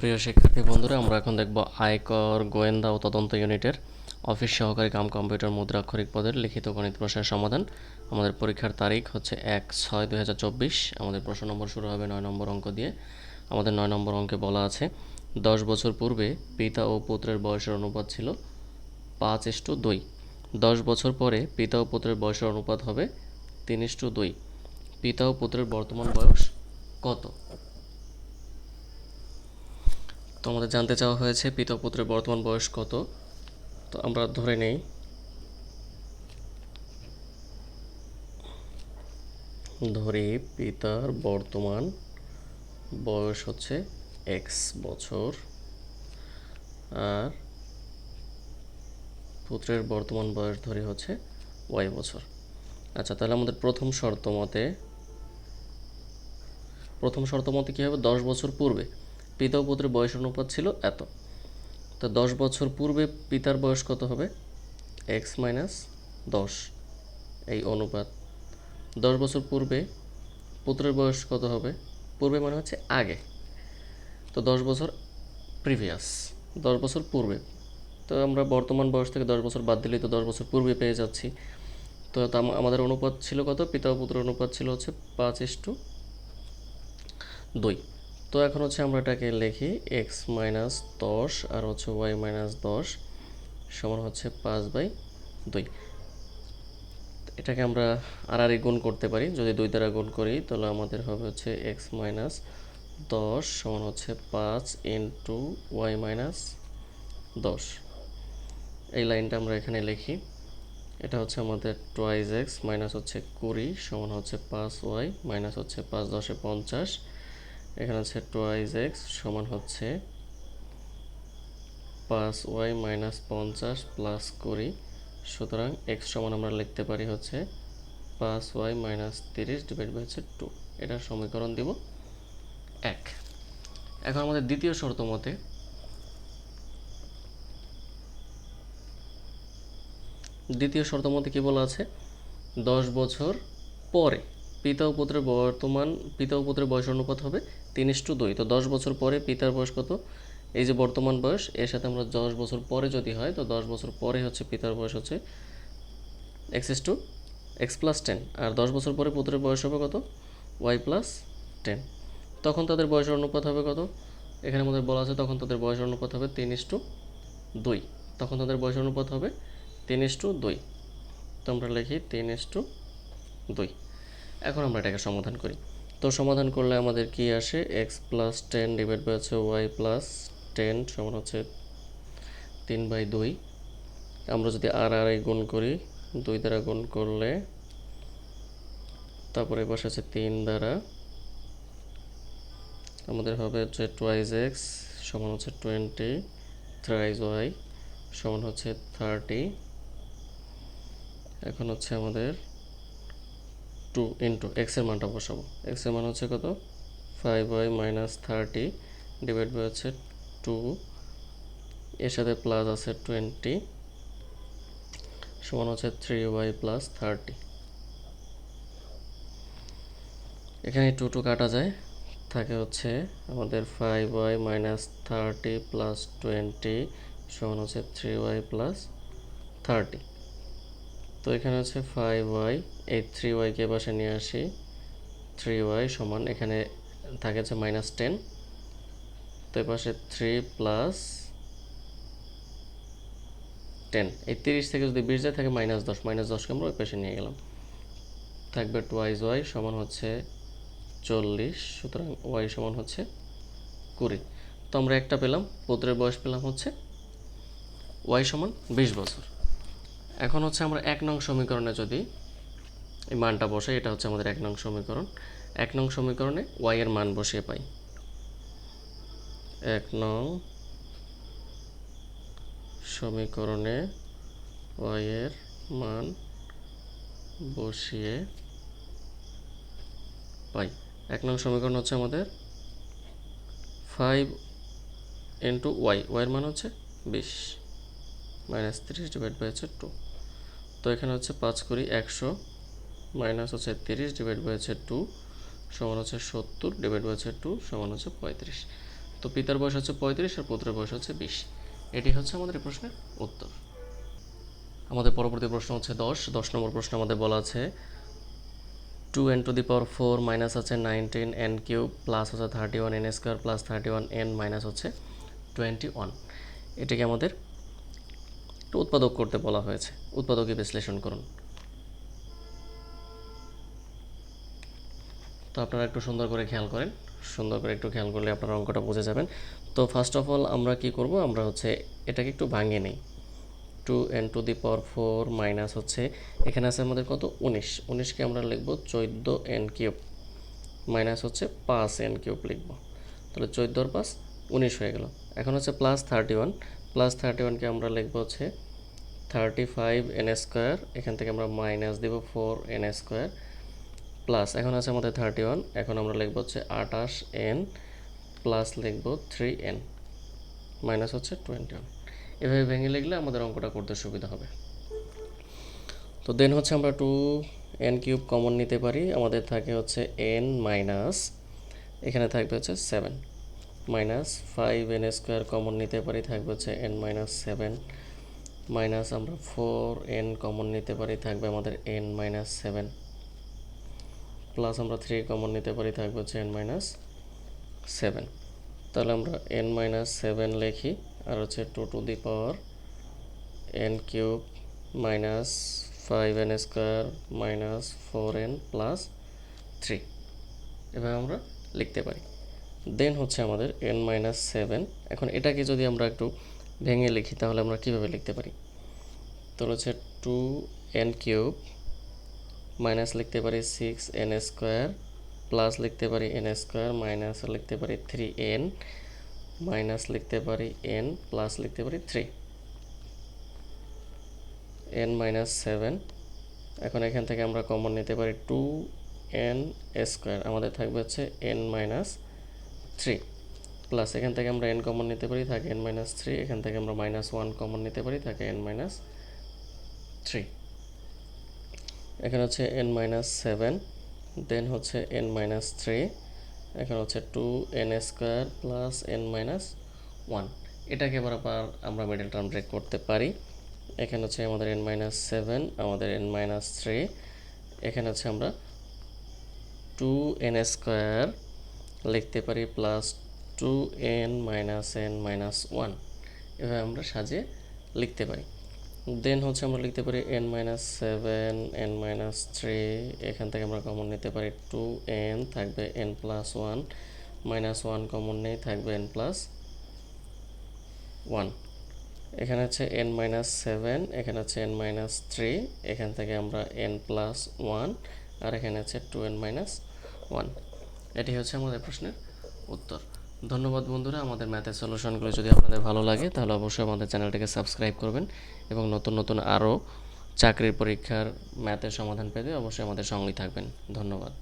প্রিয় শিক্ষার্থী বন্ধুরা, আমরা এখন দেখব আয়কর গোয়েন্দা ও তদন্ত ইউনিটের অফিস সহকারী কাম কম্পিউটার মুদ্রাক্ষরিক পদের লিখিত গণিত প্রশ্নের সমাধান। আমাদের পরীক্ষার তারিখ হচ্ছে এক ছয় দুই আমাদের প্রশ্ন নম্বর শুরু হবে নয় নম্বর অঙ্ক দিয়ে। আমাদের নয় নম্বর অঙ্কে বলা আছে, দশ বছর পূর্বে পিতা ও পুত্রের বয়সের অনুপাত ছিল পাঁচ ইস্টু দুই। দশ বছর পরে পিতা ও পুত্রের বয়সের অনুপাত হবে তিন ইস্টু দুই। পিতা ও পুত্রের বর্তমান বয়স কত? তো আমাদের জানতে চাওয়া হয়েছে পিতা পুত্রের বর্তমান বয়স কত? তো আমরা ধরে নেই। ধরি পিতার বর্তমান বয়স হচ্ছে এক্স বছর আর পুত্রের বর্তমান বয়স ধরি হচ্ছে ওয়াই বছর। আচ্ছা তাহলে আমাদের প্রথম শর্ত মতে, প্রথম শর্ত মতে কী হবে? দশ বছর পূর্বে। পিতা ও পুত্রের বয়স অনুপাত ছিল এত। তো দশ বছর পূর্বে পিতার বয়স কত হবে? এক্স মাইনাস দশ। এই অনুপাত। দশ বছর পূর্বে পুত্রের বয়স কত হবে? পূর্বে মানে হচ্ছে আগে। তো দশ বছর প্রিভিয়াস দশ বছর পূর্বে। তো আমরা বর্তমান বয়স থেকে দশ বছর বাদ দিলেই তো দশ বছর পূর্বে পেয়ে যাচ্ছি। তো আমাদের অনুপাত ছিল কত? পিতা পুত্রের অনুপাত ছিল হচ্ছে পাঁচ ইস্টু দুই। তো এখন হচ্ছে আমরা এটাকে লিখি এক্স মাইনাস দশ আর হচ্ছে ওয়াই মাইনাস দশ সমান হচ্ছে পাঁচ বাই দুই। এটাকে আমরা আর আর গুণ করতে পারি। যদি দুই দ্বারা গুণ করি, তাহলে আমাদের হবে হচ্ছে এক্স মাইনাস দশ সমান হচ্ছে পাঁচ ইন্টু ওয়াই মাইনাস দশ। এই লাইনটা আমরা এখানে লিখি। এটা হচ্ছে আমাদের টোয়াইজ এক্স মাইনাস হচ্ছে কুড়ি সমান হচ্ছে পাঁচ ওয়াই মাইনাস হচ্ছে পাঁচ দশে পঞ্চাশ। এখানে হচ্ছে টোয়াইজ এক্স সমান হচ্ছে পাঁচ ওয়াই মাইনাস পঞ্চাশ প্লাস কুড়ি। সুতরাং এক্স সমান আমরা লিখতে পারি হচ্ছে পাঁচ ওয়াই মাইনাস তিরিশ ডিভাইড বাই হচ্ছে টু এটার সমীকরণ দিব এক। এখন আমাদের দ্বিতীয় শর্ত মতে দ্বিতীয় শর্ত মতে কী বলা আছে? দশ বছর পরে। পিতা ও পুত্রের বর্তমান, পিতা ও পুত্রের বয়স অনুপাত হবে তিন ইস্টু দুই। তো দশ বছর পরে পিতার বয়স কত? এই যে বর্তমান বয়স, এর সাথে আমরা দশ বছর পরে যদি হয়, তো দশ বছর পরে হচ্ছে পিতার বয়স হচ্ছে X two X plus ten আর দশ বছর পরে পুত্রের বয়স হবে কত? ওয়াই প্লাস টেন তখন তাদের বয়সের অনুপাত হবে কত? এখানে আমাদের বলা আছে তখন তাদের বয়সের অনুপাত হবে তিন টু দুই। তখন তাদের বয়সের অনুপাত হবে তিন টু দুই। তো আমরা লিখি তিন টু দুই। এখন আমরা এটাকে সমাধান করি। তো সমাধান করলে আমাদের কি আসে? X plus ten divide by হচ্ছে ওয়াই প্লাস টেন সমান হচ্ছে তিন বাই দুই। আমরা যদি আর আর গুণ করি, দুই দ্বারা গুণ করলে তারপরে বসে আছে তিন দ্বারা, আমাদের হবে হচ্ছে টুয়াইজ এক্স সমান হচ্ছে টোয়েন্টি থ্রাইজ ওয়াই সমান হচ্ছে থার্টি এখন হচ্ছে আমাদের টু ইন্টু এক্সের মানটা বসাবো। এক্সের মান হচ্ছে কত? Five Y minus thirty divide by হচ্ছে টু এর সাথে প্লাস আছে টোয়েন্টি সমান হচ্ছে থ্রি ওয়াই প্লাস থার্টি এখানে টু টু কাটা যায়, থাকে হচ্ছে আমাদের five Y minus thirty plus twenty সমান হচ্ছে থ্রি ওয়াই প্লাস থার্টি তো এখানে হচ্ছে ফাইভ ওয়াই এই থ্রি ওয়াইকে পাশে নিয়ে আসি। থ্রি ওয়াই সমান, এখানে থাকে হচ্ছে মাইনাস টেন তো এ পাশে থ্রি প্লাস টেন এই তিরিশ থেকে যদি বিশ যায়, থাকে মাইনাস দশ। মাইনাস দশকে আমরা ওই পাশে নিয়ে গেলাম। থাকবে টুয়াইজ ওয়াই সমান হচ্ছে চল্লিশ, সুতরাং ওয়াই সমান হচ্ছে কুড়ি। তো আমরা একটা পেলাম, পুত্রের বয়স পেলাম হচ্ছে ওয়াই সমান বিশ বছর। এখন হচ্ছে আমরা এক নং সমীকরণে যদি এই মানটা বসাই, এটা হচ্ছে আমাদের এক নং সমীকরণ। এক নং সমীকরণে ওয়াই এর মান বসিয়ে পাই। এক নং সমীকরণে ওয়াই এর মান বসিয়ে পাই। এক নং সমীকরণ হচ্ছে আমাদের ফাইভ ইন্টু ওয়াই ওয়াইয়ের মান হচ্ছে বিশ মাইনাস তিরিশ ডিভাইড বাই হচ্ছে টু এখানে হচ্ছে পাঁচ করি একশো মাইনাস হচ্ছে তিরিশ ডিভাইড বাই হচ্ছে টু সমান হচ্ছে সত্তর ডিভাইড বাই হচ্ছে টু সমান হচ্ছে পঁয়ত্রিশ। তো পিতার বয়স হচ্ছে পঁয়ত্রিশ আর পুত্রের বয়স হচ্ছে বিশ। এটি হচ্ছে আমাদের এই প্রশ্নের উত্তর। আমাদের পরবর্তী প্রশ্ন হচ্ছে দশ। দশ নম্বর প্রশ্ন আমাদের বলা আছে two N to the power four minus আছে নাইনটিন এন কিউব প্লাস হচ্ছে thirty one N square plus thirty one N minus হচ্ছে টোয়েন্টি ওয়ান এটাকে আমাদের একটু উৎপাদক করতে বলা হয়েছে। উৎপাদকে বিশ্লেষণ করুন। তো আপনারা একটু সুন্দর করে খেয়াল করেন। সুন্দর করে একটু খেয়াল করলে আপনারা অঙ্কটা বুঝে যাবেন। তো ফার্স্ট অফ অল আমরা কি করব? আমরা হচ্ছে এটাকে একটু ভাঙিয়ে নিই। Two N to the power four minus হচ্ছে, এখানে আছে আমাদের কত? উনিশ। উনিশকে আমরা লিখব চোদ্দ এন কিউব মাইনাস হচ্ছে পাঁচ এন কিউব লিখব। তাহলে চোদ্দোর পাঁচ উনিশ হয়ে গেল। এখন হচ্ছে plus thirty one plus thirty ওয়ানকে আমরা লিখব হচ্ছে থার্টি ফাইভ এন স্কোয়ার এখান থেকে আমরা মাইনাস দিব ফোর এন স্কোয়ার প্লাস এখন আছে আমাদের থার্টি ওয়ান এখন আমরা লিখব হচ্ছে আটাশ এন প্লাস লিখব থ্রি এন মাইনাস হচ্ছে টোয়েন্টি ওয়ান এভাবে ভেঙে লিখলে আমাদের অঙ্কটা করতে সুবিধা হবে। তো দেন হচ্ছে আমরা টু এন কিউব কমন নিতে পারি, আমাদের থাকে হচ্ছে এন মাইনাস এখানে থাকবে হচ্ছে seven minus five N square common নিতে পারি থাকবে হচ্ছে এন মাইনাস সেভেন। মাইনাস আমরা ফোর এন কমন নিতে পারি থাকবে আমাদের এন মাইনাস সেভেন। প্লাস আমরা থ্রি কমন নিতে পারি থাকবে হচ্ছে এন মাইনাস সেভেন। তাহলে আমরা এন মাইনাস সেভেন লিখি আর হচ্ছে two to the power N cube minus five N square minus four N plus three এভাবে আমরা লিখতে পারি। দেন হচ্ছে আমাদের এন মাইনাস সেভেন এখন এটাকে যদি আমরা একটু ভেঙে লিখি, তাহলে আমরা কীভাবে লিখতে পারি? তো হচ্ছে টু এন কিউব মাইনাস লিখতে পারি সিক্স এন স্কোয়ার প্লাস লিখতে পারি এন স্কোয়ার মাইনাস লিখতে পারি থ্রি এন মাইনাস লিখতে পারি এন প্লাস লিখতে পারি থ্রি এন মাইনাস সেভেন এখন এখান থেকে আমরা কমন নিতে পারি টু এন স্কোয়ার আমাদের থাকবে হচ্ছে এন মাইনাস থ্রি প্লাস এখান থেকে আমরা এন কমন নিতে পারি, থাকে এন মাইনাস থ্রি এখান থেকে আমরা মাইনাস ওয়ান কমন নিতে পারি, থাকে এন মাইনাস থ্রি এখানে হচ্ছে এন মাইনাস সেভেন দেন হচ্ছে এন মাইনাস থ্রি এখানে হচ্ছে two N square plus N minus one এটাকে এবার আবার আমরা মিডল টার্ম ব্রেক করতে পারি। এখানে হচ্ছে আমাদের এন মাইনাস সেভেন আমাদের এন মাইনাস থ্রি এখানে হচ্ছে আমরা টু এন স্কোয়ার লিখতে পারি plus two N minus N minus one এভাবে আমরা সাজিয়ে লিখতে পারি। দেন হচ্ছে আমরা লিখতে পারি N minus seven N minus three এখান থেকে আমরা কমন নিতে পারি টু এন থাকবে N plus one minus one common নেই, থাকবে এন প্লাস ওয়ান এখানে হচ্ছে এন মাইনাস সেভেন এখানে হচ্ছে এন মাইনাস থ্রি এখান থেকে আমরা এন প্লাস ওয়ান আর এখানে হচ্ছে টু এন মাইনাস ওয়ান এটি হচ্ছে আমাদের প্রশ্নের উত্তর। ধন্যবাদ বন্ধুরা, আমাদের ম্যাথের সলিউশনগুলো যদি আপনাদের ভালো লাগে, তাহলে অবশ্যই আমাদের চ্যানেলটিকে সাবস্ক্রাইব করবেন এবং নতুন নতুন আরও চাকরির পরীক্ষার ম্যাথের সমাধান পেতে অবশ্যই আমাদের সঙ্গেই থাকবেন। ধন্যবাদ।